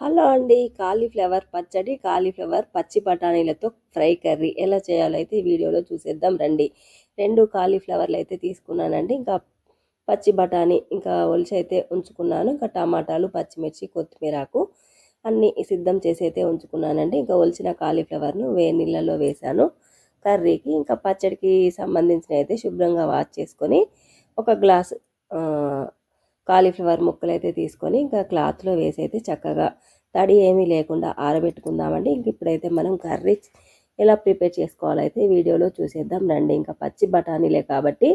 Hello అండి cauliflower పచ్చడి cauliflower పచ్చి బఠానీలతో ఫ్రై కర్రీ. ఎలా చేయాలో అయితే వీడియోలో చూసేద్దాం రండి. రెండు కాలీఫ్లవర్లు అయితే తీసుకున్నానండి. ఇంకా పచ్చి బఠానీ ఇంకా ఒలిచి అయితే ఉంచుకున్నాను. ఇంకా టమాటాలు పచ్చిమిర్చి కొత్తిమీరాకు అన్నీ సిద్ధం చేసి అయితే ఉంచుకున్నానండి. ఇంకా ఒలిచిన కాలీఫ్లవర్ను వేడి నీళ్ళలో వేశాను కర్రీకి. ఇంకా పచ్చడికి సంబంధించిన అయితే శుభ్రంగా వాష్ చేసుకొని ఒక గ్లాస్ కాలీఫ్లవర్ ముక్కలు అయితే తీసుకొని ఇంకా క్లాత్లో వేసి అయితే చక్కగా తడి ఏమీ లేకుండా ఆరబెట్టుకుందామండి. ఇంక ఇప్పుడైతే మనం కర్రీ ఎలా ప్రిపేర్ చేసుకోవాలైతే వీడియోలో చూసేద్దాం రండి. ఇంకా పచ్చి బఠానీలే కాబట్టి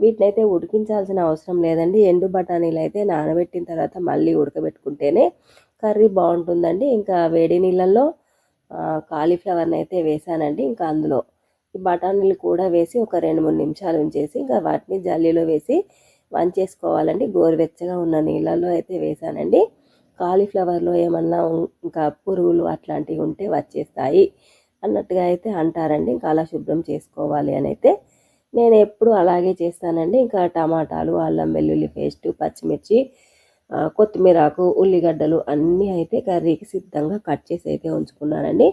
వీటిని అయితే ఉడికించాల్సిన అవసరం లేదండి. ఎండు బఠానీలు అయితే నానబెట్టిన తర్వాత మళ్ళీ ఉడకబెట్టుకుంటేనే కర్రీ బాగుంటుందండి. ఇంకా వేడి నీళ్ళల్లో కాలీఫ్లవర్ని అయితే వేసానండి. ఇంకా అందులో ఈ బఠానీలు కూడా వేసి ఒక రెండు మూడు నిమిషాలు ఉంచేసి ఇంకా వాటిని జల్లీలో వేసి వంచేసుకోవాలండి. గోరువెచ్చగా ఉన్న నీళ్ళలో అయితే వేసానండి. కాలీఫ్లవర్లో ఏమన్నా ఇంకా పురుగులు అట్లాంటివి ఉంటే వచ్చేస్తాయి అన్నట్టుగా అయితే అంటారండి. ఇంకా అలా శుభ్రం చేసుకోవాలి అని అయితే నేను ఎప్పుడు అలాగే చేస్తానండి. ఇంకా టమాటాలు అల్లం వెల్లుల్లి పేస్ట్ పచ్చిమిర్చి కొత్తిమీరాకు ఉల్లిగడ్డలు అన్నీ అయితే కర్రీకి సిద్ధంగా కట్ చేసి అయితే ఉంచుకున్నానండి.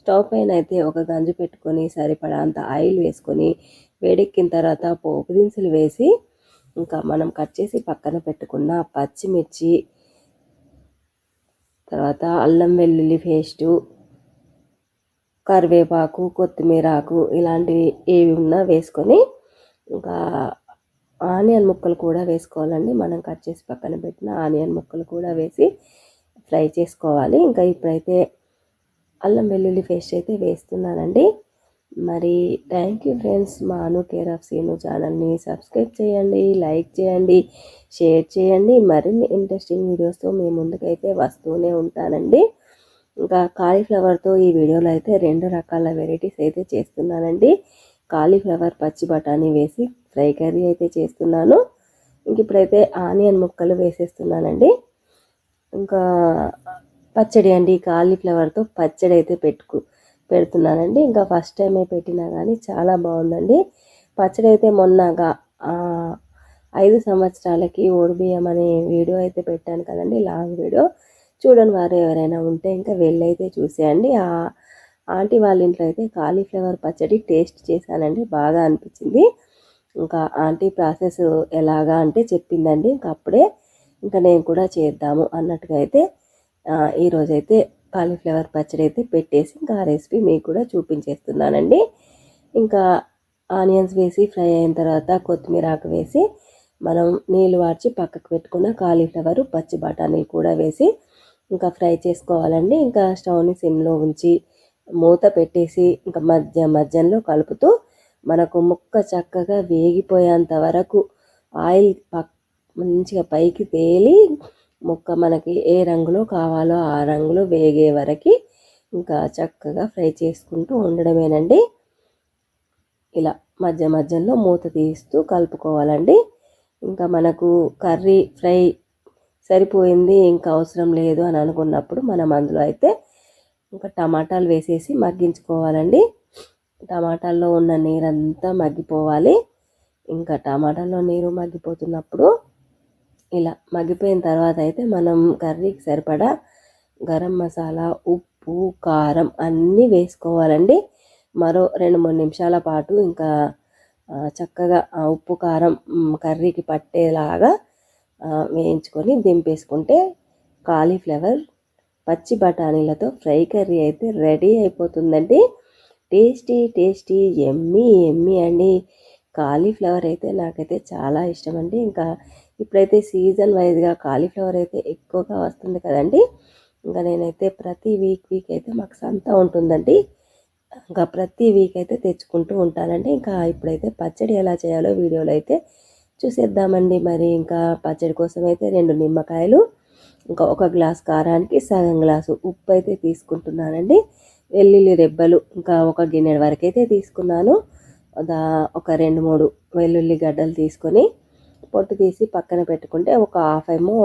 స్టవ్ పైన అయితే ఒక గంజు పెట్టుకొని సరిపడా అంత ఆయిల్ వేసుకొని వేడెక్కిన తర్వాత పోపు దినుసులు వేసి ఇంకా మనం కట్ చేసి పక్కన పెట్టుకున్న పచ్చిమిర్చి తర్వాత అల్లం వెల్లుల్లి పేస్టు కరివేపాకు కొత్తిమీర ఆకు ఇలాంటివి ఏవి ఉన్నా వేసుకొని ఇంకా ఆనియన్ ముక్కలు కూడా వేసుకోవాలండి. మనం కట్ చేసి పక్కన పెట్టిన ఆనియన్ ముక్కలు కూడా వేసి ఫ్రై చేసుకోవాలి. ఇంకా ఇప్పుడైతే అల్లం వెల్లుల్లి పేస్ట్ అయితే వేస్తున్నానండి. మరి థ్యాంక్ యూ ఫ్రెండ్స్ మా అను కేర్ ఆఫ్ సీను ఛానల్ని సబ్స్క్రైబ్ చేయండి లైక్ చేయండి షేర్ చేయండి. మరిన్ని ఇంట్రెస్టింగ్ వీడియోస్తో మీ ముందుకైతే వస్తూనే ఉంటానండి. ఇంకా కాలీఫ్లవర్తో ఈ వీడియోలో అయితే రెండు రకాల వెరైటీస్ అయితే చేస్తున్నానండి. కాలీఫ్లవర్ పచ్చి బఠానీ వేసి ఫ్రై కర్రీ అయితే చేస్తున్నాను. ఇంక ఇప్పుడైతే ఆనియన్ ముక్కలు వేసేస్తున్నానండి. ఇంకా పచ్చడి అండి కాలీఫ్లవర్తో పచ్చడి అయితే పెట్టుకు పెడుతున్నానండి. ఇంకా ఫస్ట్ టైమే పెట్టినా కానీ చాలా బాగుందండి. పచ్చడి అయితే మొన్నగా ఐదు సంవత్సరాలకి ఓడిబియ్యం అనే వీడియో అయితే పెట్టాను కదండి లాంగ్ వీడియో. చూడని వారు ఎవరైనా ఉంటే ఇంకా వెళ్ళైతే చూసేయండి. ఆ ఆంటీ వాళ్ళ ఇంట్లో అయితే కాలీఫ్లవర్ పచ్చడి టేస్ట్ చేశానండి బాగా అనిపించింది. ఇంకా ఆంటీ ప్రాసెస్ ఎలాగా అంటే చెప్పిందండి ఇంకా అప్పుడే ఇంకా నేను కూడా చేద్దాము అన్నట్టుగా అయితే ఈరోజైతే కాలీఫ్లవర్ పచ్చడి అయితే పెట్టేసి ఇంకా ఆ రెసిపీ మీకు కూడా చూపించేస్తున్నానండి. ఇంకా ఆనియన్స్ వేసి ఫ్రై అయిన తర్వాత కొత్తిమీర ఆకు వేసి మనం నీళ్ళు వార్చి పక్కకు పెట్టుకున్న కాలీఫ్లవర్ పచ్చి బఠానీలు కూడా వేసి ఇంకా ఫ్రై చేసుకోవాలండి. ఇంకా స్టవ్ని సిమ్లో ఉంచి మూత పెట్టేసి ఇంకా మధ్య మధ్యలో కలుపుతూ మనకు ముక్క చక్కగా వేగిపోయేంత వరకు ఆయిల్ పక్ మంచిగా పైకి తేలి ముక్క మనకి ఏ రంగులో కావాలో ఆ రంగులో వేగే వరకు ఇంకా చక్కగా ఫ్రై చేసుకుంటూ ఉండడమేనండి. ఇలా మధ్య మధ్యలో మూత తీస్తూ కలుపుకోవాలండి. ఇంకా మనకు కర్రీ ఫ్రై సరిపోయింది ఇంకా అవసరం లేదు అని అనుకున్నప్పుడు మనం అందులో అయితే ఇంకా టమాటాలు వేసేసి మగ్గించుకోవాలండి. టమాటాల్లో ఉన్న నీరంతా మగ్గిపోవాలి. ఇంకా టమాటాలో నీరు మగ్గిపోతున్నప్పుడు ఇలా మగ్గిపోయిన తర్వాత అయితే మనం కర్రీకి సరిపడా గరం మసాలా ఉప్పు కారం అన్నీ వేసుకోవాలండి. మరో రెండు మూడు నిమిషాల పాటు ఇంకా చక్కగా ఉప్పు కారం కర్రీకి పట్టేలాగా వేయించుకొని దింపేసుకుంటే కాలీఫ్లవర్ పచ్చి బఠానీలతో ఫ్రై కర్రీ అయితే రెడీ అయిపోతుందండి. టేస్టీ టేస్టీ ఎమ్మి ఎమ్మి అండి. కాలీఫ్లవర్ అయితే నాకైతే చాలా ఇష్టం అండి ఇంకా ఇప్పుడైతే సీజన్ వైజ్గా కాలీఫ్లవర్ అయితే ఎక్కువగా వస్తుంది కదండి. ఇంకా నేనైతే ప్రతి వీక్ వీక్ అయితే మాకు సంత ఉంటుందండి. ఇంకా ప్రతి వీక్ అయితే తెచ్చుకుంటూ ఉంటానండి. ఇంకా ఇప్పుడైతే పచ్చడి ఎలా చేయాలో వీడియోలో అయితే చూసేద్దామండి. మరి ఇంకా పచ్చడి కోసం అయితే రెండు నిమ్మకాయలు ఇంకా ఒక గ్లాస్ కారానికి సగం గ్లాసు ఉప్పు అయితే తీసుకుంటున్నానండి. వెల్లుల్లి రెబ్బలు ఇంకా ఒక గిన్నె వరకు అయితే తీసుకున్నాను. ఒక రెండు మూడు వెల్లుల్లి గడ్డలు తీసుకొని పొట్టు తీసి పక్కన పెట్టుకుంటే ఒక హాఫ్ ఏమో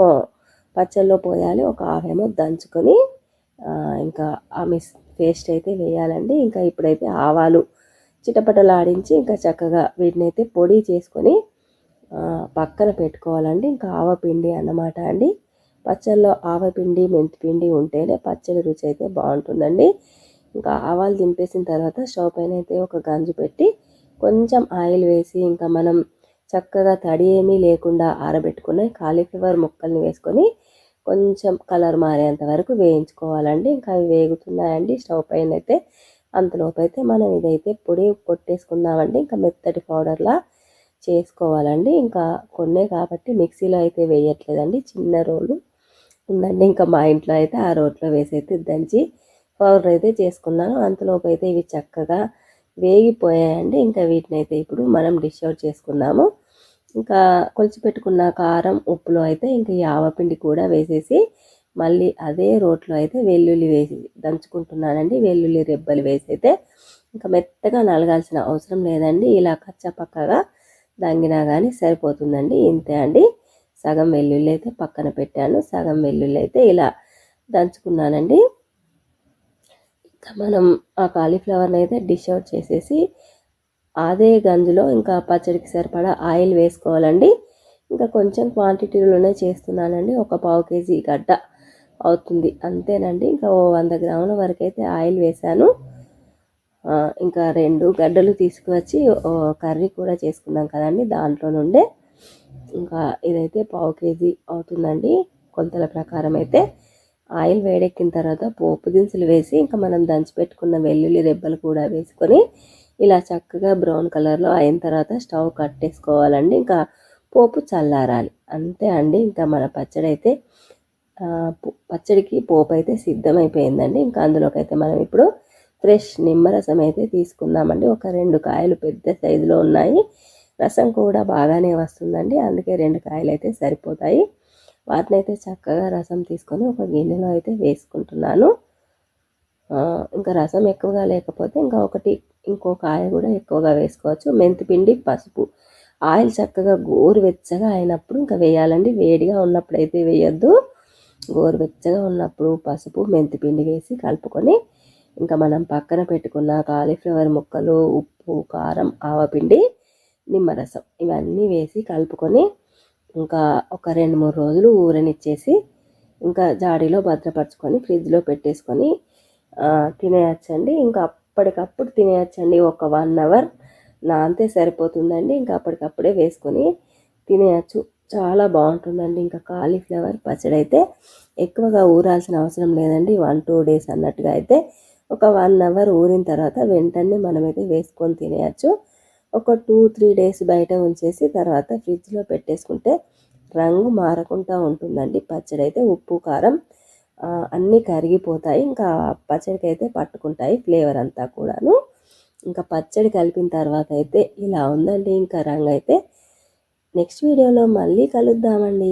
పచ్చల్లో పోయాలి ఒక హాఫ్ ఏమో దంచుకొని ఇంకా ఆ మిస్ పేస్ట్ అయితే వేయాలండి. ఇంకా ఇప్పుడైతే ఆవాలు చిటపటలాడించి ఇంకా చక్కగా వీటిని అయితే పొడి చేసుకొని పక్కన పెట్టుకోవాలండి. ఇంకా ఆవపిండి అన్నమాట అండి. పచ్చళ్ళలో ఆవపిండి మెంతిపిండి ఉంటేనే పచ్చడి రుచి అయితే బాగుంటుందండి. ఇంకా ఆవాలు దింపేసిన తర్వాత స్టవ్ పైన అయితే ఒక గంజు పెట్టి కొంచెం ఆయిల్ వేసి ఇంకా మనం చక్కగా తడి ఏమీ లేకుండా ఆరబెట్టుకుని కాలీఫ్లవర్ ముక్కల్ని వేసుకొని కొంచెం కలర్ మారేంత వరకు వేయించుకోవాలండి. ఇంకా అవి వేగుతున్నాయండి. స్టవ్ పైన అయితే అంతలోపు అయితే మనం ఇదైతే పొడి కొట్టేసుకుందామండి. ఇంకా మెత్తటి పౌడర్లా చేసుకోవాలండి. ఇంకా కొన్నే కాబట్టి మిక్సీలో అయితే వేయట్లేదండి. చిన్న రోలు ఉందండి. ఇంకా మా ఇంట్లో అయితే ఆ రోట్లో వేసి అయితే దంచి పౌడర్ అయితే చేసుకున్నాను. అంతలోపు అయితే ఇవి చక్కగా వేగిపోయాయండి. ఇంకా వీటిని అయితే ఇప్పుడు మనం డిష్ అవుట్ చేసుకున్నాము. ఇంకా కొలిచి పెట్టుకున్న కారం ఉప్పులో అయితే ఇంకా ఈ ఆవపిండి కూడా వేసేసి మళ్ళీ అదే రోట్లో అయితే వెల్లుల్లి వేసి దంచుకుంటున్నానండి. వెల్లుల్లి రెబ్బలు వేసి అయితే ఇంకా మెత్తగా నలగాల్సిన అవసరం లేదండి. ఇలా కచ్చపక్కగా దంగినా కానీ సరిపోతుందండి. ఇంతే అండి. సగం వెల్లుల్లి అయితే పక్కన పెట్టాను. సగం వెల్లుల్లి అయితే ఇలా దంచుకున్నానండి. ఇంకా మనం ఆ కాలీఫ్లవర్ని అయితే డిష్ అవుట్ చేసేసి అదే గంజులో ఇంకా పచ్చడికి సరిపడా ఆయిల్ వేసుకోవాలండి. ఇంకా కొంచెం క్వాంటిటీలోనే చేస్తున్నానండి. ఒక పావు కేజీ గడ్డ అవుతుంది. అంతేనండి. ఇంకా ఓ వంద గ్రాముల వరకు అయితే ఆయిల్ వేశాను. ఇంకా రెండు గడ్డలు తీసుకువచ్చి కర్రీ కూడా చేసుకున్నాం కదండి దాంట్లో నుండే. ఇంకా ఇదైతే పావు కేజీ అవుతుందండి. కొలతల ప్రకారం అయితే ఆయిల్ వేడెక్కిన తర్వాత పోపు దినుసులు వేసి ఇంకా మనం దంచి పెట్టుకున్న వెల్లుల్లి రెబ్బలు కూడా వేసుకొని ఇలా చక్కగా బ్రౌన్ కలర్లో అయిన తర్వాత స్టవ్ కట్టేసుకోవాలండి. ఇంకా పోపు చల్లారాలి. అంతే అండి. ఇంకా మన పచ్చడి అయితే పచ్చడికి పోపు అయితే సిద్ధమైపోయిందండి. ఇంకా అందులోకి అయితే మనం ఇప్పుడు ఫ్రెష్ నిమ్మరసం అయితే తీసుకుందామండి. ఒక రెండు కాయలు పెద్ద సైజులో ఉన్నాయి. రసం కూడా బాగానే వస్తుందండి. అందుకే రెండు కాయలు అయితే సరిపోతాయి. వాటిని అయితే చక్కగా రసం తీసుకొని ఒక గిన్నెలో అయితే వేసుకుంటున్నాను. ఇంకా రసం ఎక్కువగా లేకపోతే ఇంకా ఒకటి ఇంకొక ఆయ కూడా ఎక్కువగా వేసుకోవచ్చు. మెంతిపిండి పసుపు. ఆయిల్ చక్కగా గోరువెచ్చగా అయినప్పుడు ఇంకా వేయాలండి. వేడిగా ఉన్నప్పుడు అయితే వేయొద్దు. గోరువెచ్చగా ఉన్నప్పుడు పసుపు మెంతిపిండి వేసి కలుపుకొని ఇంకా మనం పక్కన పెట్టుకున్న కాలీఫ్లవర్ ముక్కలు ఉప్పు కారం ఆవపిండి నిమ్మరసం ఇవన్నీ వేసి కలుపుకొని ఇంకా ఒక రెండు మూడు రోజులు ఊరనిచ్చేసి ఇంకా జాడీలో భద్రపరచుకొని ఫ్రిడ్జ్లో పెట్టేసుకొని తినేయచ్చండి. ఇంకా అప్పటికప్పుడు తినేయచ్చండి. ఒక వన్ అవర్ నా అంతే సరిపోతుందండి. ఇంకా అప్పటికప్పుడే వేసుకొని తినేయచ్చు. చాలా బాగుంటుందండి. ఇంకా కాలీఫ్లవర్ పచ్చడి అయితే ఎక్కువగా ఊరాల్సిన అవసరం లేదండి. వన్ టూ డేస్ అన్నట్టుగా అయితే ఒక వన్ అవర్ ఊరిన తర్వాత వెంటనే మనమైతే వేసుకొని తినేయచ్చు. ఒక టూ త్రీ డేస్ బయట ఉంచేసి తర్వాత ఫ్రిడ్జ్లో పెట్టేసుకుంటే రంగు మారకుండా ఉంటుందండి. పచ్చడి అయితే ఉప్పు కారం అన్నీ కరిగిపోతాయి. ఇంకా పచ్చడికి అయితే పట్టుకుంటాయి ఫ్లేవర్ అంతా కూడాను. ఇంకా పచ్చడి కలిపిన తర్వాత అయితే ఇలా ఉందండి. ఇంకా రంగు అయితే నెక్స్ట్ వీడియోలో మళ్ళీ కలుద్దామండి.